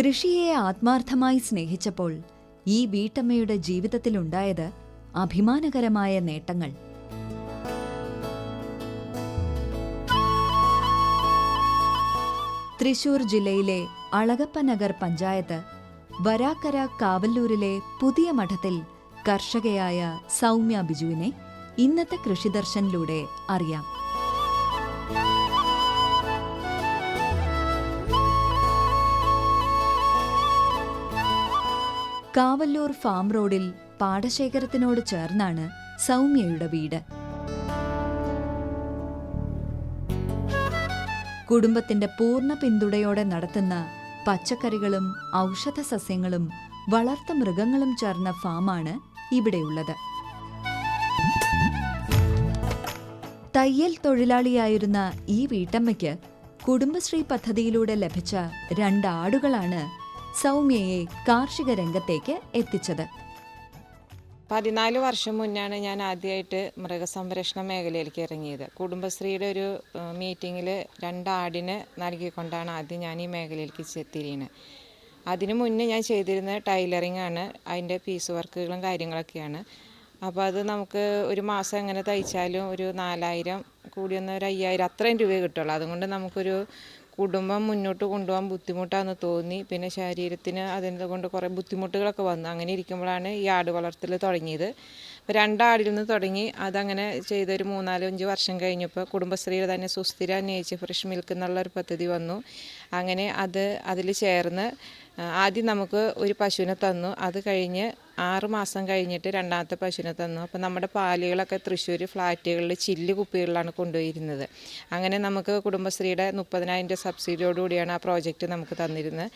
കൃഷിയെ ആത്മാർത്ഥമായി സ്നേഹിച്ചപ്പോൾ ഈ വീട്ടമ്മയുടെ ജീവിതത്തിലുണ്ടായത് അഭിമാനകരമായ നേട്ടങ്ങൾ. തൃശൂർ ജില്ലയിലെ അളകപ്പനഗർ പഞ്ചായത്ത് വരാക്കര കാവല്ലൂരിലെ പുതിയ മഠത്തിൽ കർഷകയായ സൗമ്യ ബിജുവിനെ ഇന്നത്തെ കൃഷിദർശനിലൂടെ അറിയാം. കാവല്ലൂർ ഫാം റോഡിൽ പാടശേഖരത്തിനോട് ചേർന്നാണ് സൗമ്യയുടെ വീട്. കുടുംബത്തിന്റെ പൂർണ പിന്തുണയോടെ നടത്തുന്ന പച്ചക്കറികളും ഔഷധ സസ്യങ്ങളും വളർത്ത മൃഗങ്ങളും ചേർന്ന ഫാമാണ് ഇവിടെയുള്ളത്. തയ്യൽ തൊഴിലാളിയായിരുന്ന ഈ വീട്ടമ്മയ്ക്ക് കുടുംബശ്രീ പദ്ധതിയിലൂടെ ലഭിച്ച രണ്ട് ആടുകളാണ് സൗമ്യയെ കാർഷിക രംഗത്തേക്ക് എത്തിച്ചത്. പതിനാല് വർഷം മുന്നാണ് ഞാൻ ആദ്യമായിട്ട് മൃഗസംരക്ഷണ മേഖലയിലേക്ക് ഇറങ്ങിയത്. കുടുംബശ്രീയുടെ ഒരു മീറ്റിങ്ങിൽ രണ്ടാടിനെ നൽകിക്കൊണ്ടാണ് ആദ്യം ഞാൻ ഈ മേഖലയിലേക്ക് ചെത്തിരിയുന്നത് അതിനു മുന്നേ ഞാൻ ചെയ്തിരുന്നത് ടൈലറിംഗ് ആണ് അതിന്റെ പീസ് വർക്കുകളും കാര്യങ്ങളൊക്കെയാണ്. അപ്പോൾ അത് നമുക്ക് ഒരു മാസം എങ്ങനെ തയ്ച്ചാലും ഒരു നാലായിരം കൂടി ഒരു അയ്യായിരം അത്രയും രൂപയെ കിട്ടുള്ളൂ. അതുകൊണ്ട് നമുക്കൊരു കുടുംബം മുന്നോട്ട് കൊണ്ടുപോകാൻ ബുദ്ധിമുട്ടാണെന്ന് തോന്നി. പിന്നെ ശരീരത്തിന് അതിനെ കൊണ്ട് കുറേ ബുദ്ധിമുട്ടുകളൊക്കെ വന്നു. അങ്ങനെ ഇരിക്കുമ്പോഴാണ് ഈ ആട് വളർത്തൽ തുടങ്ങിയത്. അപ്പോൾ രണ്ടാടിൽ നിന്ന് തുടങ്ങി. അതങ്ങനെ ചെയ്തൊരു മൂന്നാലഞ്ച് വർഷം കഴിഞ്ഞപ്പോൾ കുടുംബശ്രീയുടെ തന്നെ സുസ്ഥിര നേച്ച് ഫ്രഷ് മിൽക്ക് എന്നുള്ളൊരു പദ്ധതി വന്നു. അങ്ങനെ അത് അതിൽ ചേർന്ന് ആദ്യം നമുക്ക് ഒരു പശുവിനെ തന്നു. അത് കഴിഞ്ഞ് ആറ് മാസം കഴിഞ്ഞിട്ട് രണ്ടാമത്തെ പശുവിനെ തന്നു. അപ്പോൾ നമ്മുടെ പാലുകളൊക്കെ തൃശ്ശൂർ ഫ്ലാറ്റുകളിൽ ചില്ല് കുപ്പികളിലാണ് കൊണ്ടുപോയിരുന്നത്. അങ്ങനെ നമുക്ക് കുടുംബശ്രീയുടെ മുപ്പതിനായിരം രൂപ സബ്സിഡിയോടുകൂടിയാണ് ആ പ്രോജക്റ്റ് നമുക്ക് തന്നിരുന്നത്.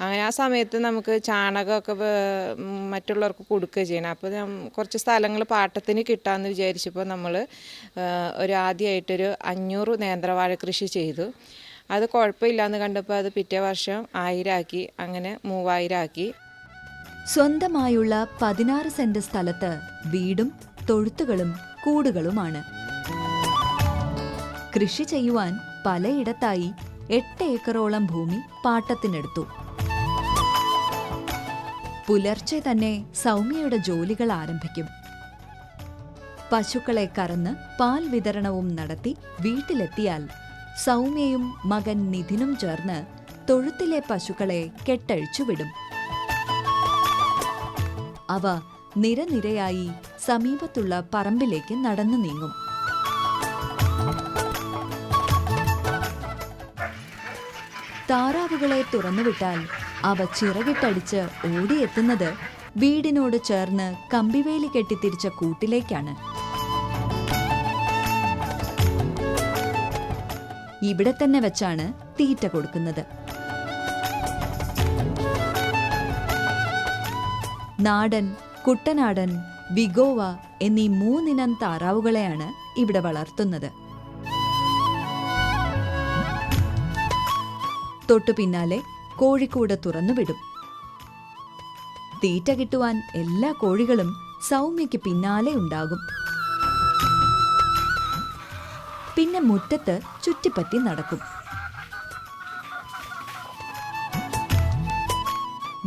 അങ്ങനെ ആ സമയത്ത് നമുക്ക് ചാണകമൊക്കെ മറ്റുള്ളവർക്ക് കൊടുക്കുക ചെയ്യണം. അപ്പോൾ കുറച്ച് സ്ഥലങ്ങൾ പാട്ടത്തിന് കിട്ടാമെന്ന് വിചാരിച്ചപ്പോൾ നമ്മൾ ഒരു ആദ്യമായിട്ടൊരു അഞ്ഞൂറ് നേന്ത്രവാഴ കൃഷി ചെയ്തു. അത് കുഴപ്പമില്ലാന്ന് കണ്ടപ്പോൾ അത് പിറ്റേ വർഷം ആയിരാക്കി അങ്ങനെ മൂവായിരാക്കി. സ്വന്തമായുള്ള പതിനാറ് സെന്റ് സ്ഥലത്ത് വീടും തൊഴുത്തുകളും കൂടുകളുമാണ്. കൃഷി ചെയ്യുവാൻ പലയിടത്തായി എട്ട് ഏക്കറോളം ഭൂമി പാട്ടത്തിനെടുത്തു. പുലർച്ചെ തന്നെ സൗമ്യയുടെ ജോലികൾ ആരംഭിക്കും. പശുക്കളെ കറന്ന് പാൽ വിതരണവും നടത്തി വീട്ടിലെത്തിയാൽ സൗമ്യയും മകൻ നിധിനും ചേർന്ന് തൊഴുത്തിലെ പശുക്കളെ കെട്ടഴിച്ചുവിടും അവ നിരനിരയായി സമീപത്തുള്ള പറമ്പിലേക്ക് നടന്നു നീങ്ങും. താറാവുകളെ തുറന്നുവിട്ടാൽ അവ ചിറകിട്ടടിച്ച് ഓടിയെത്തുന്നത് വീടിനോട് ചേർന്ന് കമ്പിവേലി കെട്ടിത്തിരിച്ച കൂട്ടിലേക്കാണ്. ഇവിടെ തന്നെ വെച്ചാണ് തീറ്റ കൊടുക്കുന്നത്. നാടൻ കുട്ടനാടൻ വിഗോവ എന്നീ മൂന്നിനം താറാവുകളെയാണ് ഇവിടെ വളർത്തുന്നത്. തൊട്ടു പിന്നാലെ കോഴിക്കൂട് തുറന്നുവിടും. തീറ്റ കിട്ടുവാൻ എല്ലാ കോഴികളും സൗമ്യയ്ക്ക് പിന്നാലെ ഉണ്ടാകും. പിന്നെ മുറ്റത്ത് ചുറ്റിപ്പറ്റി നടക്കും.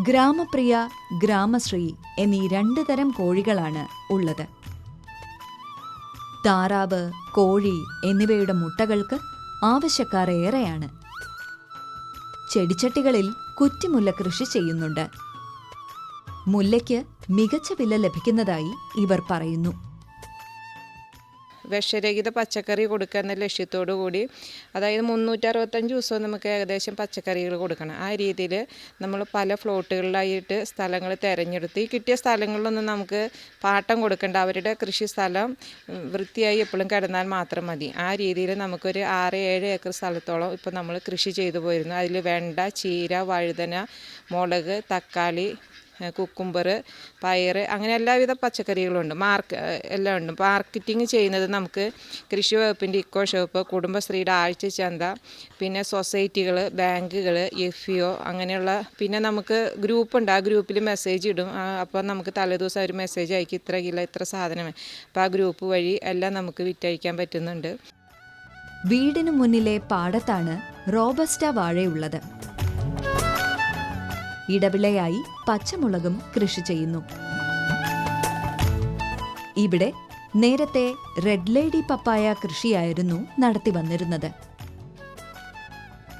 ഗ്രാമപ്രിയ ഗ്രാമശ്രീ എന്നീ രണ്ട് തരം കോഴികളാണ് ഉള്ളത്. താറാവ് കോഴി എന്നിവയുടെ മുട്ടകൾക്ക് ആവശ്യക്കാർ ഏറെയാണ് ചെടിച്ചട്ടികളിൽ കുറ്റിമുല്ല കൃഷി ചെയ്യുന്നുണ്ട്. മുല്ലയ്ക്ക് മികച്ച വില ലഭിക്കുന്നതായി ഇവർ പറയുന്നു. വിഷരഹിത പച്ചക്കറി കൊടുക്കുക എന്ന ലക്ഷ്യത്തോടു കൂടി അതായത് മുന്നൂറ്ററുപത്തഞ്ച് ദിവസവും നമുക്ക് ഏകദേശം പച്ചക്കറികൾ കൊടുക്കണം. ആ രീതിയിൽ നമ്മൾ പല ഫ്ലോട്ടുകളിലായിട്ട് സ്ഥലങ്ങൾ തിരഞ്ഞെടുത്ത് ഈ കിട്ടിയ സ്ഥലങ്ങളിലൊന്നും നമുക്ക് പാട്ടം കൊടുക്കേണ്ട. അവരുടെ കൃഷി സ്ഥലം വൃത്തിയായി എപ്പോഴും കിടന്നാൽ മാത്രം മതി. ആ രീതിയിൽ നമുക്കൊരു ആറ് ഏഴ് ഏക്കർ സ്ഥലത്തോളം ഇപ്പോൾ നമ്മൾ കൃഷി ചെയ്തു പോയിരുന്നു. അതിൽ വെണ്ട ചീര വഴുതന മുളക് തക്കാളി കുക്കുംബർ പയർ അങ്ങനെ എല്ലാവിധ പച്ചക്കറികളുണ്ട്. മാർക്ക് എല്ലാം ഉണ്ട്. മാർക്കറ്റിംഗ് ചെയ്യുന്നത് നമുക്ക് കൃഷി വകുപ്പിന്റെ ഇക്കോ ഷോപ്പ് കുടുംബശ്രീയുടെ ആഴ്ച ചന്ത പിന്നെ സൊസൈറ്റികൾ ബാങ്കുകൾ എഫ് അങ്ങനെയുള്ള പിന്നെ നമുക്ക് ഗ്രൂപ്പുണ്ട്. ആ ഗ്രൂപ്പിൽ മെസ്സേജ് ഇടും. അപ്പോൾ നമുക്ക് തലേദിവസം ഒരു മെസ്സേജ് അയക്കും. ഇത്ര കിലോ ഇത്ര സാധനം. അപ്പം അപ്പോൾ ആ ഗ്രൂപ്പ് വഴി എല്ലാം നമുക്ക് വിറ്റഴിക്കാൻ പറ്റുന്നുണ്ട്. വീടിനു മുന്നിലെ പാടത്താണ് റോബസ്റ്റ വാഴയുള്ളത്. ഇടവിളയായി പച്ചമുളകും കൃഷി ചെയ്യുന്നു. ഇവിടെ നേരത്തെ റെഡ് ലേഡി പപ്പായ കൃഷിയായിരുന്നു നടത്തി വന്നിരുന്നത്.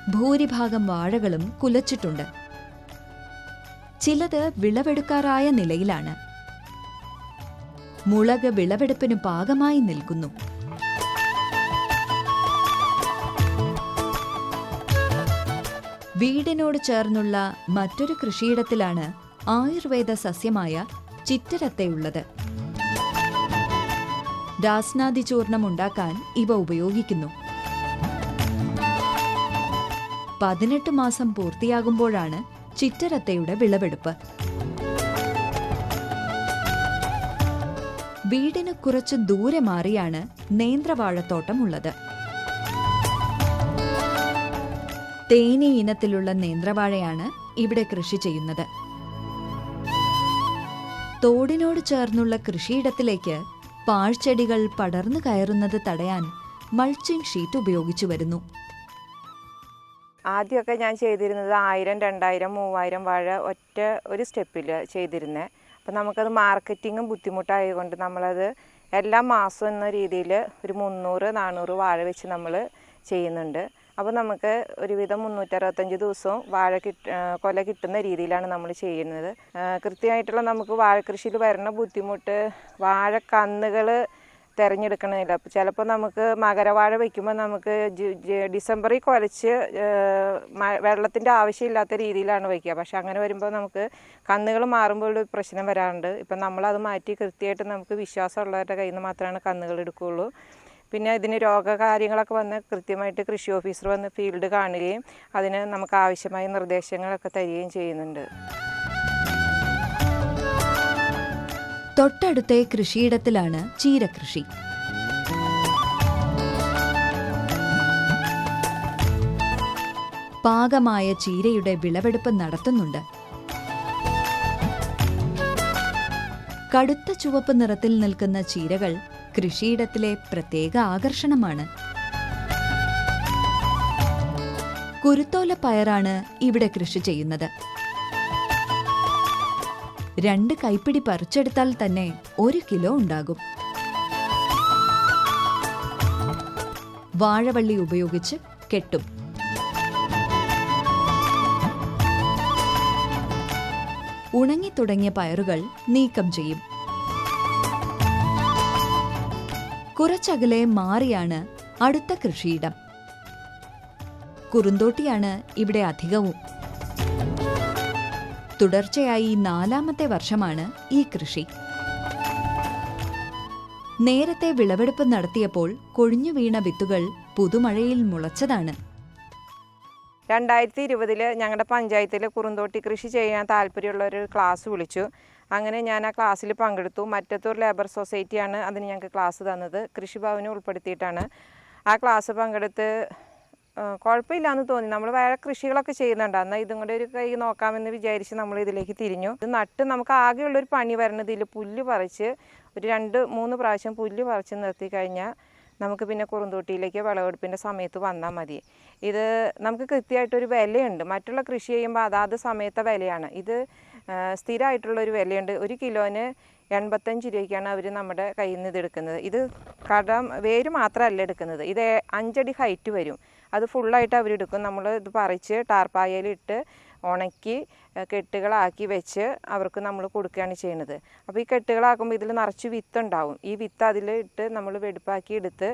ഭൂരിഭാഗം വാഴകളും കുലച്ചിട്ടുണ്ട്. ചിലത് വിളവെടുക്കാറായ നിലയിലാണ്. മുളക് വിളവെടുപ്പിന് പാകമായി നിൽക്കുന്നു. വീടിനോട് ചേർന്നുള്ള മറ്റൊരു കൃഷിയിടത്തിലാണ് ആയുർവേദ സസ്യമായ ചിറ്റരത്തയുള്ളത്. രാസ്നാദി ചൂർണം ഉണ്ടാക്കാൻ ഇവ ഉപയോഗിക്കുന്നു. പതിനെട്ട് മാസം പൂർത്തിയാകുമ്പോഴാണ് ചിറ്റരത്തയുടെ വിളവെടുപ്പ്. വീടിന് കുറച്ച് ദൂരെ മാറിയാണ് നേന്ത്രവാഴത്തോട്ടം ഉള്ളത്. തേനി ഇനത്തിലുള്ള നേന്ത്രവാഴയാണ് ഇവിടെ കൃഷി ചെയ്യുന്നത്. തോടിനോട് ചേർന്നുള്ള കൃഷിയിടത്തിലേക്ക് പാഴ്ചെടികൾ പടർന്നു കയറുന്നത് തടയാൻ മൾച്ചിങ് ഷീറ്റ് ഉപയോഗിച്ചു വരുന്നു. ആദ്യമൊക്കെ ഞാൻ ചെയ്തിരുന്നത് ആയിരം രണ്ടായിരം മൂവായിരം വാഴ ഒറ്റ ഒരു സ്റ്റെപ്പിൽ ചെയ്തിരുന്നത് അപ്പം നമുക്കത് മാർക്കറ്റിങ്ങും ബുദ്ധിമുട്ടായതുകൊണ്ട് നമ്മളത് എല്ലാ മാസവും എന്ന രീതിയിൽ ഒരു മുന്നൂറ് നാനൂറ് വാഴ വെച്ച് നമ്മൾ ചെയ്യുന്നുണ്ട്. അപ്പോൾ നമുക്ക് ഒരുവിധം മുന്നൂറ്ററുപത്തഞ്ച് ദിവസവും വാഴ കിട്ട കൊല കിട്ടുന്ന രീതിയിലാണ് നമ്മൾ ചെയ്യുന്നത്. കൃത്യമായിട്ടുള്ള നമുക്ക് വാഴ കൃഷിയിൽ വരുന്ന ബുദ്ധിമുട്ട് വാഴ കന്നുകൾ അപ്പോൾ ചിലപ്പോൾ നമുക്ക് മകരവാഴ വയ്ക്കുമ്പോൾ നമുക്ക് ഡിസംബറിൽ കുലച്ച് വെള്ളത്തിന്റെ ആവശ്യമില്ലാത്ത രീതിയിലാണ് വയ്ക്കുക പക്ഷെ അങ്ങനെ വരുമ്പോൾ നമുക്ക് കന്നുകൾ മാറുമ്പോൾ ഒരു പ്രശ്നം വരാറുണ്ട്. ഇപ്പം നമ്മളത് മാറ്റി കൃത്യമായിട്ട് നമുക്ക് വിശ്വാസമുള്ളവരുടെ കയ്യിൽ നിന്ന് മാത്രമാണ് കന്നുകൾ എടുക്കുകയുള്ളൂ. പിന്നെ ഇതിന് രോഗകാര്യങ്ങളൊക്കെ വന്ന് കൃത്യമായിട്ട് കൃഷി ഓഫീസർ വന്ന് ഫീൽഡ് കാണുകയും അതിന് നമുക്ക് ആവശ്യമായ നിർദ്ദേശങ്ങളൊക്കെ തരികയും ചെയ്യുന്നുണ്ട്. തൊട്ടടുത്തെ കൃഷിയിടത്തിലാണ് ചീരകൃഷി. പാകമായ ചീരയുടെ വിളവെടുപ്പ് നടത്തുന്നുണ്ട്. കടുത്ത ചുവപ്പ് നിറത്തിൽ നിൽക്കുന്ന ചീരകൾ കൃഷിയിടത്തിലെ പ്രത്യേക ആകർഷണമാണ്. കുരുത്തോല പയറാണ് ഇവിടെ കൃഷി ചെയ്യുന്നത്. രണ്ട് കൈപ്പിടി പറിച്ചെടുത്താൽ തന്നെ ഒരു കിലോ ഉണ്ടാകും. വാഴവള്ളി ഉപയോഗിച്ച് കെട്ടും. ഉണങ്ങിത്തുടങ്ങിയ പയറുകൾ നീക്കം ചെയ്യും. കുറച്ചകലെ മാറിയാണ് അടുത്ത കൃഷിയിടം. കുറുന്തോട്ടിയാണ് ഇവിടെ അധികവും. തുടർച്ചയായി നാലാമത്തെ വർഷമാണ് ഈ കൃഷി. നേരത്തെ വിളവെടുപ്പ് നടത്തിയപ്പോൾ കൊഴിഞ്ഞു വീണ വിത്തുകൾ പുതുമഴയിൽ മുളച്ചതാണ്. രണ്ടായിരത്തി ഇരുപതിൽ ഞങ്ങളുടെ പഞ്ചായത്തിൽ കുറുന്തോട്ടി കൃഷി ചെയ്യാൻ താല്പര്യമുള്ള ഒരു ക്ലാസ് വിളിച്ചു. അങ്ങനെ ഞാൻ ആ ക്ലാസ്സിൽ പങ്കെടുത്തു. മറ്റത്തൂർ ലേബർ സൊസൈറ്റിയാണ് അതിന് ഞങ്ങൾക്ക് ക്ലാസ് തന്നത്. കൃഷിഭവനെ ഉൾപ്പെടുത്തിയിട്ടാണ് ആ ക്ലാസ് പങ്കെടുത്ത്. കുഴപ്പമില്ല എന്ന് തോന്നി. നമ്മൾ വേറെ കൃഷികളൊക്കെ ചെയ്യുന്നുണ്ട്. എന്നാൽ ഇതും കൂടെ ഒരു കൈ നോക്കാമെന്ന് വിചാരിച്ച് നമ്മൾ ഇതിലേക്ക് തിരിഞ്ഞു. ഇത് നട്ട് നമുക്ക് ആകെയുള്ളൊരു പണി വരണത് ഇതിൽ പുല്ല് പറിച്ച് ഒരു രണ്ട് മൂന്ന് പ്രാവശ്യം പുല്ല് പറിച്ച് നിർത്തി കഴിഞ്ഞാൽ നമുക്ക് പിന്നെ കുറുന്തോട്ടിയിലേക്ക് വിളവെടുപ്പിന്റെ സമയത്ത് വന്നാൽ മതി. ഇത് നമുക്ക് കൃത്യമായിട്ടൊരു വിലയുണ്ട്. മറ്റുള്ള കൃഷി ചെയ്യുമ്പോൾ അതാത് സമയത്തെ വിലയാണ്. ഇത് സ്ഥിരമായിട്ടുള്ളൊരു വിലയുണ്ട്. ഒരു കിലോന് എൺപത്തഞ്ച് രൂപയ്ക്കാണ് അവർ നമ്മുടെ കയ്യിൽ നിന്ന് ഇത് എടുക്കുന്നത്. ഇത് കടം വേര് മാത്രമല്ല എടുക്കുന്നത്. ഇത് അഞ്ചടി ഹൈറ്റ് വരും. അത് ഫുള്ളായിട്ട് അവരെടുക്കും നമ്മൾ ഇത് പറിച്ച് ടാർപ്പായയിലിട്ട് ഉണക്കി കെട്ടുകളാക്കി വെച്ച് അവർക്ക് നമ്മൾ കൊടുക്കുകയാണ് ചെയ്യുന്നത്. അപ്പോൾ ഈ കെട്ടുകളാക്കുമ്പോൾ ഇതിൽ നിറച്ച് വിത്തുണ്ടാവും ഈ വിത്ത് അതിൽ ഇട്ട് നമ്മൾ വെടുപ്പാക്കി എടുത്ത്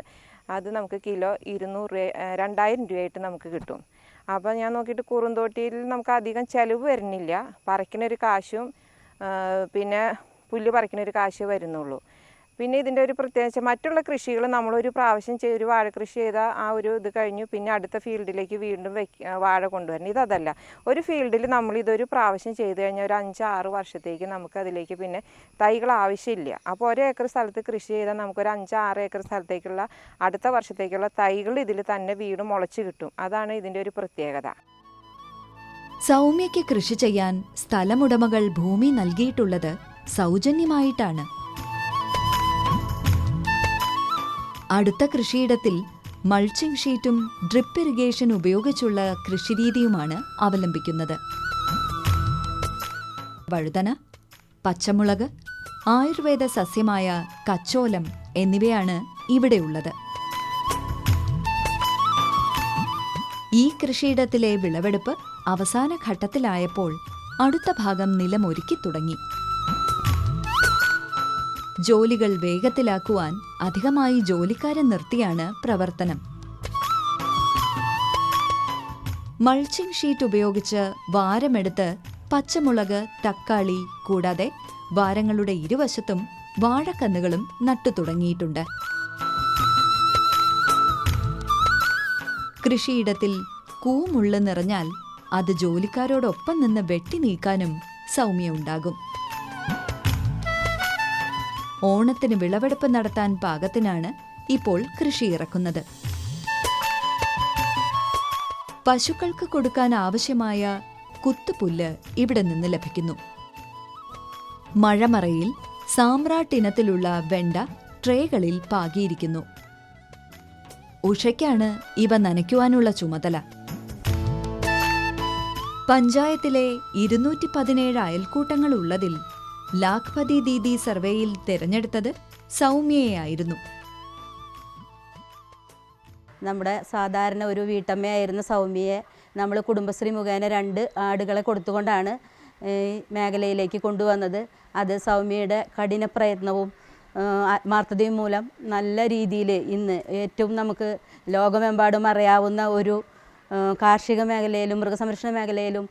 അത് നമുക്ക് കിലോ ഇരുന്നൂറ് രൂപ രണ്ടായിരം രൂപയായിട്ട് നമുക്ക് കിട്ടും. അപ്പോൾ ഞാൻ നോക്കിയിട്ട് കുറുന്തോട്ടിയിൽ നമുക്ക് അധികം ചിലവ് വരുന്നില്ല. പറിക്കുന്നൊരു കാശും പിന്നെ പുല്ല് പറിക്കുന്ന കാശേ കാശ് വരുന്നുള്ളൂ. പിന്നെ ഇതിന്റെ ഒരു പ്രത്യേകിച്ച് മറ്റുള്ള കൃഷികൾ നമ്മളൊരു പ്രാവശ്യം ചെയ്ത് ഒരു വാഴ കൃഷി ചെയ്ത ആ ഒരു ഇത് കഴിഞ്ഞു. പിന്നെ അടുത്ത ഫീൽഡിലേക്ക് വീണ്ടും വെക്ക വാഴ കൊണ്ടുവരണം. ഇതല്ല ഒരു ഫീൽഡിൽ നമ്മൾ ഇതൊരു പ്രാവശ്യം ചെയ്ത് കഴിഞ്ഞാൽ ഒരു അഞ്ച് ആറ് വർഷത്തേക്ക് നമുക്ക് അതിലേക്ക് പിന്നെ തൈകൾ ആവശ്യമില്ല. അപ്പോൾ ഒരു ഏക്കർ സ്ഥലത്ത് കൃഷി ചെയ്താൽ നമുക്കൊരു അഞ്ച് ആറ് ഏക്കർ സ്ഥലത്തേക്കുള്ള അടുത്ത വർഷത്തേക്കുള്ള തൈകൾ ഇതിൽ തന്നെ വീട് മുളച്ച് കിട്ടും. അതാണ് ഇതിന്റെ ഒരു പ്രത്യേകത. സൗമ്യയ്ക്ക് കൃഷി ചെയ്യാൻ സ്ഥലമുടമകൾ ഭൂമി നൽകിയിട്ടുള്ളത് സൗജന്യമായിട്ടാണ്. അടുത്ത കൃഷിയിടത്തിൽ മൾച്ചിംഗ് ഷീറ്റും ഡ്രിപ്പ് ഇറിഗേഷൻ ഉപയോഗിച്ചുള്ള കൃഷിരീതിയുമാണ് അവലംബിക്കുന്നത്. വഴുതന പച്ചമുളക് ആയുർവേദ സസ്യമായ കച്ചോലം എന്നിവയാണ് ഇവിടെയുള്ളത്. ഈ കൃഷിയിടത്തിലെ വിളവെടുപ്പ് അവസാന ഘട്ടത്തിലായപ്പോൾ അടുത്ത ഭാഗം നിലമൊരുക്കി തുടങ്ങി. ജോലികൾ വേഗത്തിലാക്കുവാൻ അധികമായി ജോലിക്കാരെ നിർത്തിയാണ് പ്രവർത്തനം. മൾച്ചിംഗ് ഷീറ്റ് ഉപയോഗിച്ച് വാരമെടുത്ത് പച്ചമുളക് തക്കാളി കൂടാതെ വാരങ്ങളുടെ ഇരുവശത്തും വാഴക്കന്നുകളും നട്ടു തുടങ്ങിയിട്ടുണ്ട്. കൃഷിയിടത്തിൽ കൂമുള്ള നിറഞ്ഞാൽ അത് ജോലിക്കാരോടൊപ്പം നിന്ന് വെട്ടി നീക്കാനും സൗമ്യ ഓണത്തിന് വിളവെടുപ്പ് നടത്താൻ പാകത്തിനാണ് ഇപ്പോൾ കൃഷി ഇറക്കുന്നത്. പശുക്കൾക്ക് കൊടുക്കാൻ ആവശ്യമായ കുത്തുപുല്ല് ഇവിടെ നിന്ന് ലഭിക്കുന്നു. മഴമറയിൽ സാമ്രാട്ടിനത്തിലുള്ള വെണ്ട ട്രേകളിൽ പാകിയിരിക്കുന്നു. ഉഷയ്ക്കാണ് ഇവ നനയ്ക്കുവാനുള്ള ചുമതല. പഞ്ചായത്തിലെ ഇരുന്നൂറ്റി പതിനേഴ് അയൽക്കൂട്ടങ്ങൾ ഉള്ളതിൽ ലാഖ്പതി ദീദി സർവേയിൽ തിരഞ്ഞെടുത്തത് സൗമ്യയായിരുന്നു. നമ്മുടെ സാധാരണ ഒരു വീട്ടമ്മയായിരുന്ന സൗമ്യയെ നമ്മൾ കുടുംബശ്രീ മുഖേന രണ്ട് ആടുകളെ കൊടുത്തുകൊണ്ടാണ് മേഖലയിലേക്ക് കൊണ്ടുവന്നത്. അത് സൗമ്യയുടെ കഠിന പ്രയത്നവും ആത്മാർത്ഥതയും മൂലം നല്ല രീതിയിൽ ഇന്ന് ഏറ്റവും നമുക്ക് ലോകമെമ്പാടും അറിയാവുന്ന ഒരു കാർഷിക മേഖലയിലും മൃഗസംരക്ഷണ മേഖലയിലും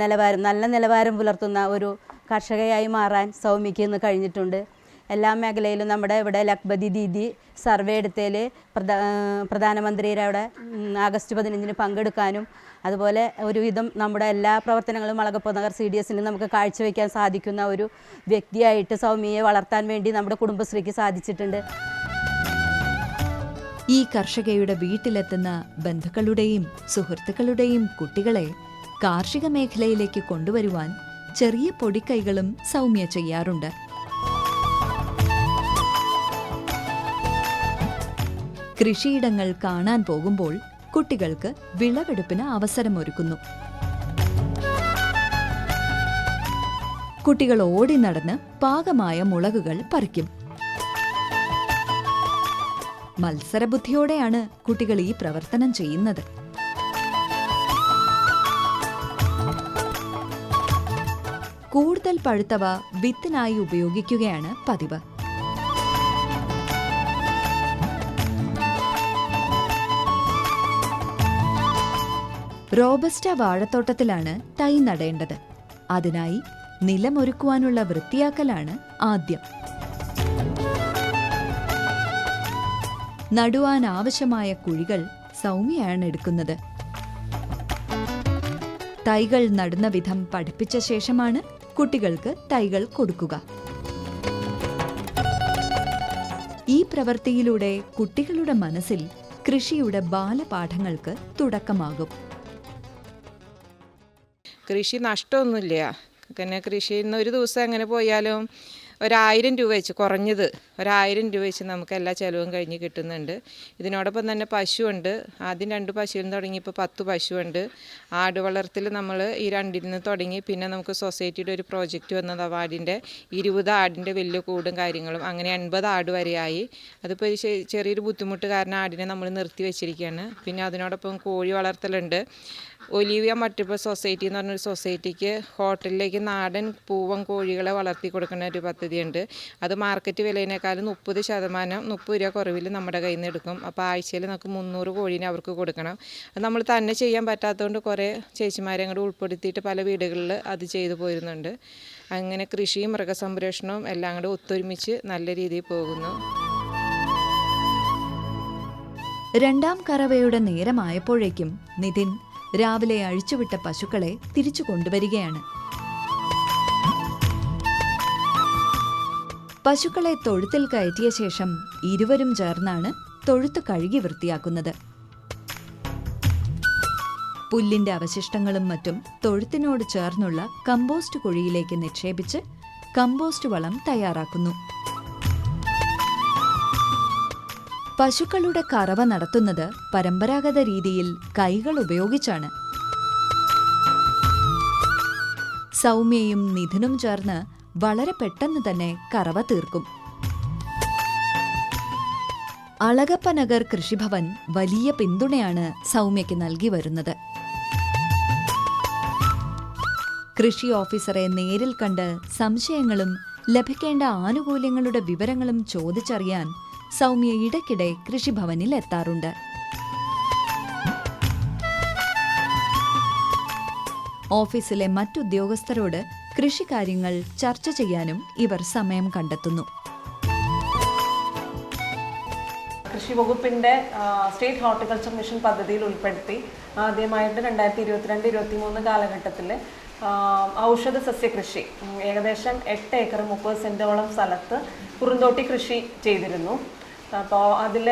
നിലവാരം നല്ല നിലവാരം പുലർത്തുന്ന ഒരു കർഷകയായി മാറാൻ സൗമ്യയ്ക്ക് ഇന്ന് കഴിഞ്ഞിട്ടുണ്ട്. എല്ലാ മേഖലയിലും നമ്മുടെ ഇവിടെ ലക്ബതി ദീദി സർവേ എടുത്തതിൽ പ്രധാ പ്രധാനമന്ത്രിയുടെ അവിടെ ആഗസ്റ്റ് പതിനഞ്ചിന് പങ്കെടുക്കാനും അതുപോലെ ഒരുവിധം നമ്മുടെ എല്ലാ പ്രവർത്തനങ്ങളും വളകപ്പ് നഗർ സി ഡി എസിന് നമുക്ക് കാഴ്ചവെക്കാൻ സാധിക്കുന്ന ഒരു വ്യക്തിയായിട്ട് സൗമ്യയെ വളർത്താൻ വേണ്ടി നമ്മുടെ കുടുംബശ്രീക്ക് സാധിച്ചിട്ടുണ്ട്. ഈ കർഷകയുടെ വീട്ടിലെത്തുന്ന ബന്ധുക്കളുടെയും സുഹൃത്തുക്കളുടെയും കുട്ടികളെ കാർഷിക മേഖലയിലേക്ക് കൊണ്ടുവരുവാൻ ചെറിയ പൊടിക്കൈകളും സൗമ്യ ചെയ്യാറുണ്ട്. കൃഷിയിടങ്ങൾ കാണാൻ പോകുമ്പോൾ കുട്ടികൾക്ക് വിളവെടുപ്പിന് അവസരമൊരുക്കുന്നു. കുട്ടികൾ ഓടി നടന്ന് പാകമായ മുളകുകൾ പറിക്കും. മത്സരബുദ്ധിയോടെയാണ് കുട്ടികൾ ഈ പ്രവർത്തനം ചെയ്യുന്നത്. കൂടുതൽ പഴുത്തവ വിത്തിനായി ഉപയോഗിക്കുകയാണ് പതിവ്. റോബസ്റ്റ വാഴത്തോട്ടത്തിലാണ് തൈ നടേണ്ടത്. അതിനായി നിലമൊരുക്കുവാനുള്ള വൃത്തിയാക്കലാണ് ആദ്യം. നടുവാൻ ആവശ്യമായ കുഴികൾ സൗമ്യയാണ് എടുക്കുന്നത്. തൈകൾ നടുന്ന വിധം പഠിപ്പിച്ച ശേഷമാണ് കുട്ടികൾക്ക് തൈകൾ കൊടുക്കുക. ഈ പ്രവൃത്തിയിലൂടെ കുട്ടികളുടെ മനസ്സിൽ കൃഷിയുടെ ബാലപാഠങ്ങൾക്ക് തുടക്കമാകും. കൃഷി നഷ്ടമൊന്നുമില്ല. പിന്നെ കൃഷി നിന്ന് ഒരു ദിവസം എങ്ങനെ പോയാലും ഒരായിരം രൂപ വെച്ച് കുറഞ്ഞത് ഒരായിരം രൂപ വെച്ച് നമുക്ക് എല്ലാ ചിലവും കഴിഞ്ഞ് കിട്ടുന്നുണ്ട്. ഇതിനോടൊപ്പം തന്നെ പശുവുണ്ട്. ആദ്യം രണ്ട് പശുവിൽ നിന്ന് തുടങ്ങി ഇപ്പോൾ പത്ത് പശുവുണ്ട്. ആട് വളർത്തിൽ നമ്മൾ ഈ രണ്ടിൽ നിന്ന് തുടങ്ങി പിന്നെ നമുക്ക് സൊസൈറ്റിയുടെ ഒരു പ്രോജക്റ്റ് വന്നത് ആടിന്റെ ഇരുപത് ആടിന്റെ വലിയ കൂടും കാര്യങ്ങളും. അങ്ങനെ എൺപത് ആട് വരെയായി. അതിപ്പോൾ ഒരു ചെറിയൊരു ബുദ്ധിമുട്ട് കാരണം ആടിനെ നമ്മൾ നിർത്തി വെച്ചിരിക്കുകയാണ്. പിന്നെ അതിനോടൊപ്പം കോഴി വളർത്തലുണ്ട്. ഒലീവിയ മട്ടിപ്പ സൊസൈറ്റി എന്ന് പറഞ്ഞൊരു സൊസൈറ്റിക്ക് ഹോട്ടലിലേക്ക് നാടൻ പൂവൻ കോഴികളെ വളർത്തി കൊടുക്കുന്ന ഒരു പദ്ധതിയുണ്ട്. അത് മാർക്കറ്റ് വിലയിനേക്കാളും മുപ്പത് ശതമാനം മുപ്പത് രൂപ കുറവിൽ നമ്മുടെ കയ്യിൽ നിന്ന് എടുക്കും. അപ്പോൾ ആഴ്ചയിൽ നമുക്ക് മുന്നൂറ് കോഴീനെ അവർക്ക് കൊടുക്കണം. അത് നമ്മൾ തന്നെ ചെയ്യാൻ പറ്റാത്തതുകൊണ്ട് കുറേ ചേച്ചിമാരെ അങ്ങോട്ട് ഉൾപ്പെടുത്തിയിട്ട് പല വീടുകളിൽ അത് ചെയ്തു പോരുന്നുണ്ട്. അങ്ങനെ കൃഷിയും മൃഗസംരക്ഷണവും എല്ലാം കൂടെ ഒത്തൊരുമിച്ച് നല്ല രീതിയിൽ പോകുന്നു. രണ്ടാം കറവയുടെ നേരമായപ്പോഴേക്കും നിതിൻ രാവിലെ അഴിച്ചുവിട്ട പശുക്കളെ തിരിച്ചു കൊണ്ടുവരികയാണ്. പശുക്കളെ തൊഴുത്തിൽ കയറ്റിയ ശേഷം ഇരുവരും ചേർന്നാണ് തൊഴുത്ത് കഴുകി വൃത്തിയാക്കുന്നത്. പുല്ലിന്റെ അവശിഷ്ടങ്ങളും മറ്റും തൊഴുത്തിനോട് ചേർന്നുള്ള കമ്പോസ്റ്റ് കുഴിയിലേക്ക് നിക്ഷേപിച്ച് കമ്പോസ്റ്റ് വളം തയ്യാറാക്കുന്നു. പശുക്കളുടെ കറവ നടത്തുന്നത് പരമ്പരാഗത രീതിയിൽ കൈകൾ ഉപയോഗിച്ചാണ്. സൗമ്യയും നിധിനും ചേർന്ന് വളരെ പെട്ടെന്ന് തന്നെ കറവ തീർക്കും. അളഗപ്പനഗർ കൃഷിഭവൻ വലിയ പിന്തുണയാണ് സൗമ്യയ്ക്ക് നൽകി വരുന്നത്. കൃഷി ഓഫീസറെ നേരിൽ കണ്ട് സംശയങ്ങളും ലഭിക്കേണ്ട ആനുകൂല്യങ്ങളുടെ വിവരങ്ങളും ചോദിച്ചറിയാൻ സൗമ്യ ഇടയ്ക്കിടെ കൃഷിഭവനിൽ എത്താറുണ്ട്. ഓഫീസിലെ മറ്റുദ്യോഗസ്ഥരോട് കൃഷിക്കാര്യങ്ങൾ ചർച്ച ചെയ്യാനും ഇവർ സമയം കണ്ടെത്തുന്നു. കൃഷി വകുപ്പിന്റെ സ്റ്റേറ്റ് ഹോർട്ടിക്കൾച്ചർ മിഷൻ പദ്ധതിയിൽ ഉൾപ്പെടുത്തി ആദ്യമായിട്ട് രണ്ടായിരത്തി ഇരുപത്തിരണ്ട് ഇരുപത്തി മൂന്ന് കാലഘട്ടത്തിൽ ഔഷധ സസ്യ കൃഷി ഏകദേശം എട്ട് ഏക്കർ മുപ്പത് സെന്റോളം സ്ഥലത്ത് കുറുന്തോട്ടി കൃഷി ചെയ്തിരുന്നു. അപ്പോൾ അതിൽ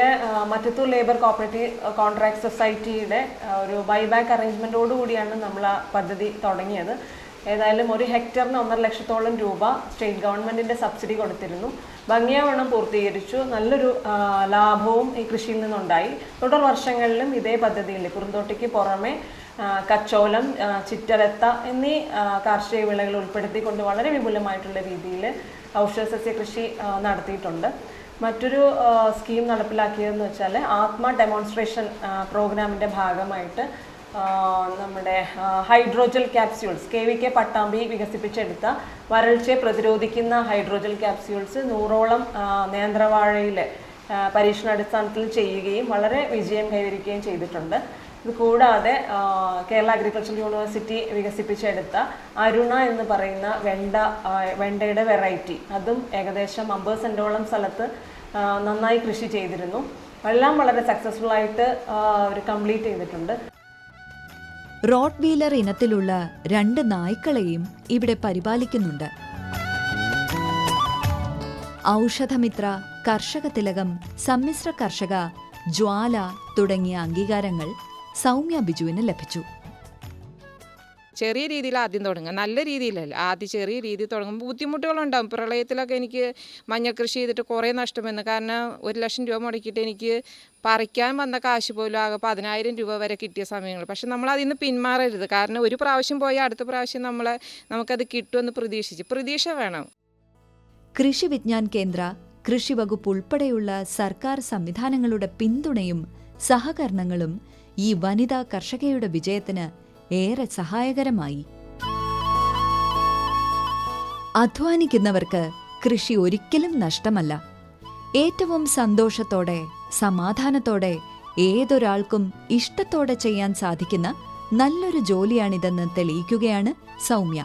മറ്റത്തൂർ ലേബർ കോപ്പറേറ്റീവ് കോൺട്രാക്ട് സൊസൈറ്റിയുടെ ഒരു ബൈബാക്ക് അറേഞ്ച്മെന്റോടു കൂടിയാണ് നമ്മൾ ആ പദ്ധതി തുടങ്ങിയത്. ഏതായാലും ഒരു ഹെക്ടറിന് ഒന്നര ലക്ഷത്തോളം രൂപ സ്റ്റേറ്റ് ഗവൺമെന്റിന്റെ സബ്സിഡി കൊടുത്തിരുന്നു. ഭംഗിയാവണ്ണം പൂർത്തീകരിച്ചു. നല്ലൊരു ലാഭവും ഈ കൃഷിയിൽ നിന്നുണ്ടായി. തുടർ വർഷങ്ങളിലും ഇതേ പദ്ധതിയിൽ കുറുന്തോട്ടിക്ക് പുറമെ കച്ചോലം ചിറ്റരത്ത എന്നീ കാർഷിക വിളകൾ ഉൾപ്പെടുത്തിക്കൊണ്ട് വളരെ വിപുലമായിട്ടുള്ള രീതിയിൽ ഔഷധസസ്യ കൃഷി നടത്തിയിട്ടുണ്ട്. മറ്റൊരു സ്കീം നടപ്പിലാക്കിയതെന്ന് വെച്ചാൽ ആത്മ ഡെമോൺസ്ട്രേഷൻ പ്രോഗ്രാമിന്റെ ഭാഗമായിട്ട് നമ്മുടെ hydrogel capsules K V K Pattambi വികസിപ്പിച്ചെടുത്ത വരൾച്ചയെ പ്രതിരോധിക്കുന്ന ഹൈഡ്രോജൽ ക്യാപ്സ്യൂൾസ് നൂറോളം നേന്ത്രവാഴയിൽ പരീക്ഷണാടിസ്ഥാനത്തിൽ ചെയ്യുകയും വളരെ വിജയം കൈവരിക്കുകയും ചെയ്തിട്ടുണ്ട്. ഇത് കൂടാതെ കേരള അഗ്രികൾച്ചർ യൂണിവേഴ്സിറ്റി വികസിപ്പിച്ചെടുത്ത അരുണ എന്ന് പറയുന്ന വെണ്ട വെണ്ടയുടെ വെറൈറ്റി. അതും ഏകദേശം അമ്പത് സെന്റോളം സ്ഥലത്ത് നന്നായി കൃഷി ചെയ്തിരുന്നു. എല്ലാം വളരെ സക്സസ്ഫുൾ ആയിട്ട് അവർ കംപ്ലീറ്റ് ചെയ്തിട്ടുണ്ട്. റോഡ് വീലർ ഇനത്തിലുള്ള രണ്ട് നായ്ക്കളെയും ഇവിടെ പരിപാലിക്കുന്നുണ്ട്. ഔഷധമിത്ര കർഷക തിലകം സമ്മിശ്ര കർഷക ജ്വാല തുടങ്ങിയ അംഗീകാരങ്ങൾ സൗമ്യ ബിജുവിന് ലഭിച്ചു. ചെറിയ രീതിയിൽ ആദ്യം തുടങ്ങുക. നല്ല രീതിയിലല്ല. ആദ്യം ചെറിയ രീതിയിൽ തുടങ്ങുമ്പോൾ ബുദ്ധിമുട്ടുകളുണ്ടാകും പ്രളയത്തിലൊക്കെ എനിക്ക് മഞ്ഞൾ കൃഷി ചെയ്തിട്ട് കുറേ നഷ്ടം വന്നു കാരണം ഒരു ലക്ഷം രൂപ മുടക്കിയിട്ട് എനിക്ക് പറിക്കാൻ വന്ന കാശ് പോലും ആകെ പതിനായിരം രൂപ വരെ കിട്ടിയ സമയങ്ങൾ. പക്ഷെ നമ്മൾ അതിൽ നിന്ന് പിന്മാറരുത്. കാരണം ഒരു പ്രാവശ്യം പോയാൽ അടുത്ത പ്രാവശ്യം നമ്മളെ നമുക്കത് കിട്ടുമെന്ന് പ്രതീക്ഷിച്ച്. പ്രതീക്ഷ വേണം. കൃഷി വിജ്ഞാൻ കേന്ദ്ര കൃഷി വകുപ്പ് ഉൾപ്പെടെയുള്ള സർക്കാർ സംവിധാനങ്ങളുടെ പിന്തുണയും സഹകരണങ്ങളും ഈ വനിതാ കർഷകയുടെ വിജയത്തിന് ഏറെ സഹായകരമായി. അധ്വാനിക്കുന്നവർക്ക് കൃഷി ഒരിക്കലും നഷ്ടമല്ല. ഏറ്റവും സന്തോഷത്തോടെ സമാധാനത്തോടെ ഏതൊരാൾക്കും ഇഷ്ടത്തോടെ ചെയ്യാൻ സാധിക്കുന്ന നല്ലൊരു ജോലിയാണിതെന്ന് തെളിയിക്കുകയാണ് സൗമ്യ.